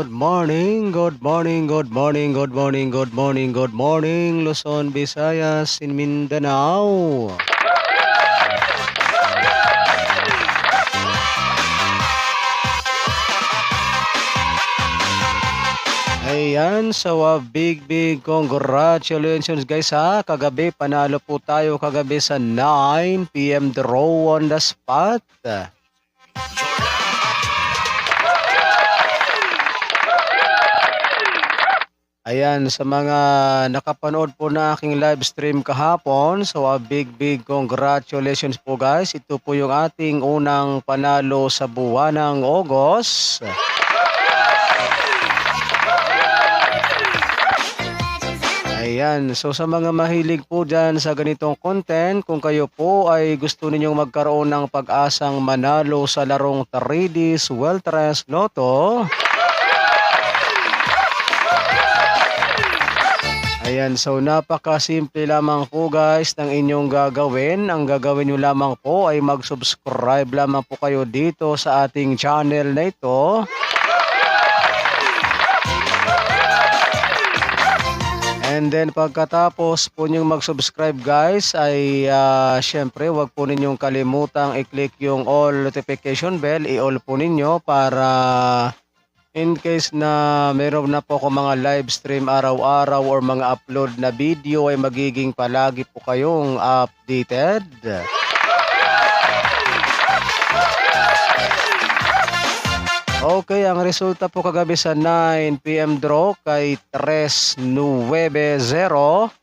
good morning, good morning, good morning, good morning, good morning, good morning, Luzon, Visayas, in Mindanao. Ayan, so a big big congratulations guys ha. Kagabi panalo po tayo kagabi sa 9 PM draw on the spot. Ayan, sa mga nakapanood po na aking live stream kahapon, so a big big congratulations po guys. Ito po yung ating unang panalo sa buwan ng August. Ayan, so sa mga mahilig po dyan sa ganitong content, kung kayo po ay gusto ninyong magkaroon ng pag-asang manalo sa larong 3Ds Weltres Lotto, Ayan, so napakasimple lamang po guys ng inyong gagawin. Ang gagawin nyo lamang po ay mag-subscribe lamang po kayo dito sa ating channel na ito. And then pagkatapos po nyong mag-subscribe guys ay uh, syempre wag po ninyong kalimutang i-click yung all notification bell, i-all po ninyo para in case na meron na po ako mga live stream araw-araw or mga upload na video ay magiging palagi po kayong updated. Okay, ang resulta po kagabi sa 9pm draw kay 390.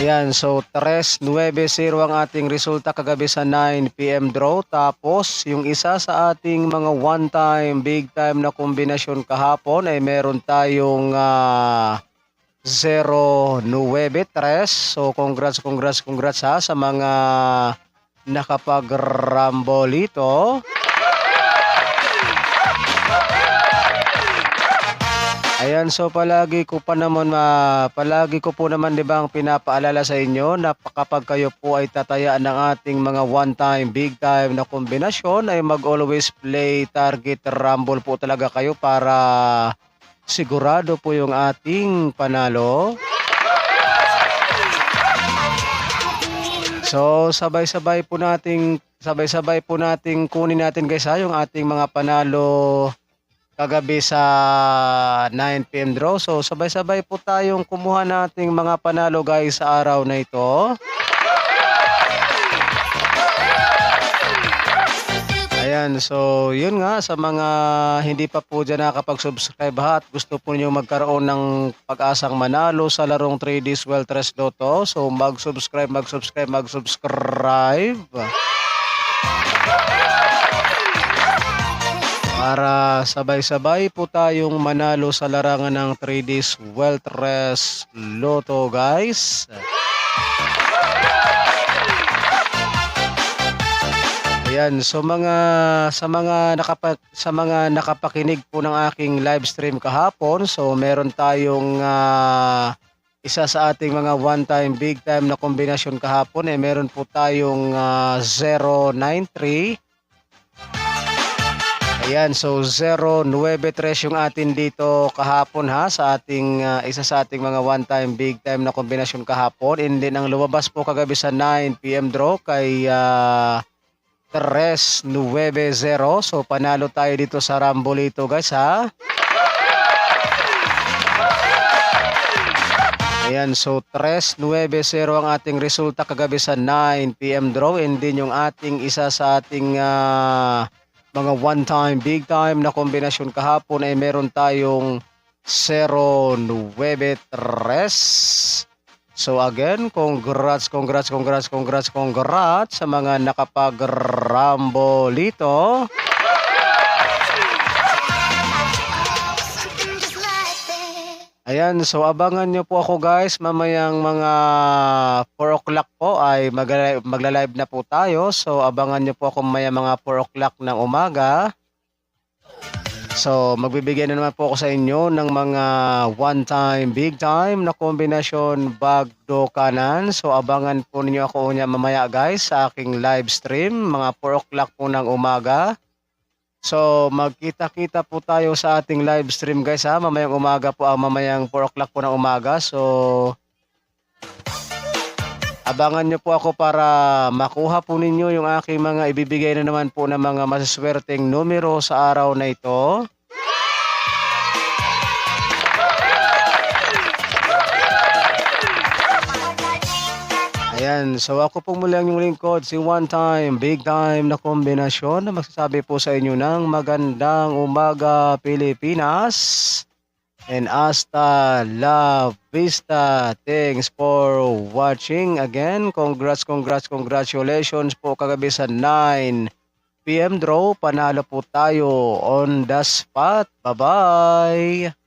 Ayan, so 390 ang ating resulta kagabi sa 9pm draw. Tapos, yung isa sa ating mga one-time, big-time na kombinasyon kahapon ay meron tayong uh, 093. So, congrats, congrats, congrats ha sa mga nakapag-rambolito. Ayan, so palagi ko pa naman, uh, palagi ko po naman di ba ang pinapaalala sa inyo na kapag kayo po ay tatayaan ng ating mga one-time, big-time na kombinasyon ay mag-always play target rumble po talaga kayo para sigurado po yung ating panalo. So, sabay-sabay po nating sabay-sabay po nating kunin natin guys ha yung ating mga panalo kagabi sa 9 PM draw. So, sabay-sabay po tayong kumuha nating mga panalo guys sa araw na ito. Ayan, so yun nga sa mga hindi pa po dyan nakapag-subscribe ha at gusto po niyo magkaroon ng pag-asang manalo sa larong 3D Swell Tres Lotto. So mag-subscribe, mag-subscribe, mag-subscribe. Para sabay-sabay po tayong manalo sa larangan ng 3D Swell Tres Lotto guys. Ayan, so mga sa mga nakapa, sa mga nakapakinig po ng aking live stream kahapon, so meron tayong uh, isa sa ating mga one time big time na kombinasyon kahapon eh meron po tayong uh, 093 Ayan, so 093 yung atin dito kahapon ha sa ating uh, isa sa ating mga one time big time na kombinasyon kahapon and then ang lumabas po kagabi sa 9 PM draw kay uh, 3-9-0. So panalo tayo dito sa Rambolito guys ha. Ayan, so 3-9-0 ang ating resulta kagabi sa 9pm draw and din yung ating isa sa ating uh, mga one time, big time na kombinasyon kahapon ay meron tayong 0-9-3. So again, congrats, congrats, congrats, congrats, congrats sa mga nakapag-rambolito. Ayan, so abangan nyo po ako guys, mamayang mga 4 o'clock po ay magla-live na po tayo. So abangan nyo po ako maya mga 4 o'clock ng umaga. So, magbibigay na naman po ako sa inyo ng mga one time, big time na kombinasyon bagdo kanan. So, abangan po ninyo ako niya mamaya guys sa aking live stream, mga 4 o'clock po ng umaga. So, magkita-kita po tayo sa ating live stream guys ha. Mamayang umaga po, ah, mamayang 4 o'clock po ng umaga. So, abangan nyo po ako para makuha po ninyo yung aking mga ibibigay na naman po ng mga masaswerteng numero sa araw na ito. Ayan, so ako po muli ang yung lingkod, si One Time, Big Time na kombinasyon na magsasabi po sa inyo ng magandang umaga Pilipinas. And hasta la vista. Thanks for watching again. Congrats, congrats, congratulations po kagabi sa 9 PM draw. Panalo po tayo on the spot. Bye-bye!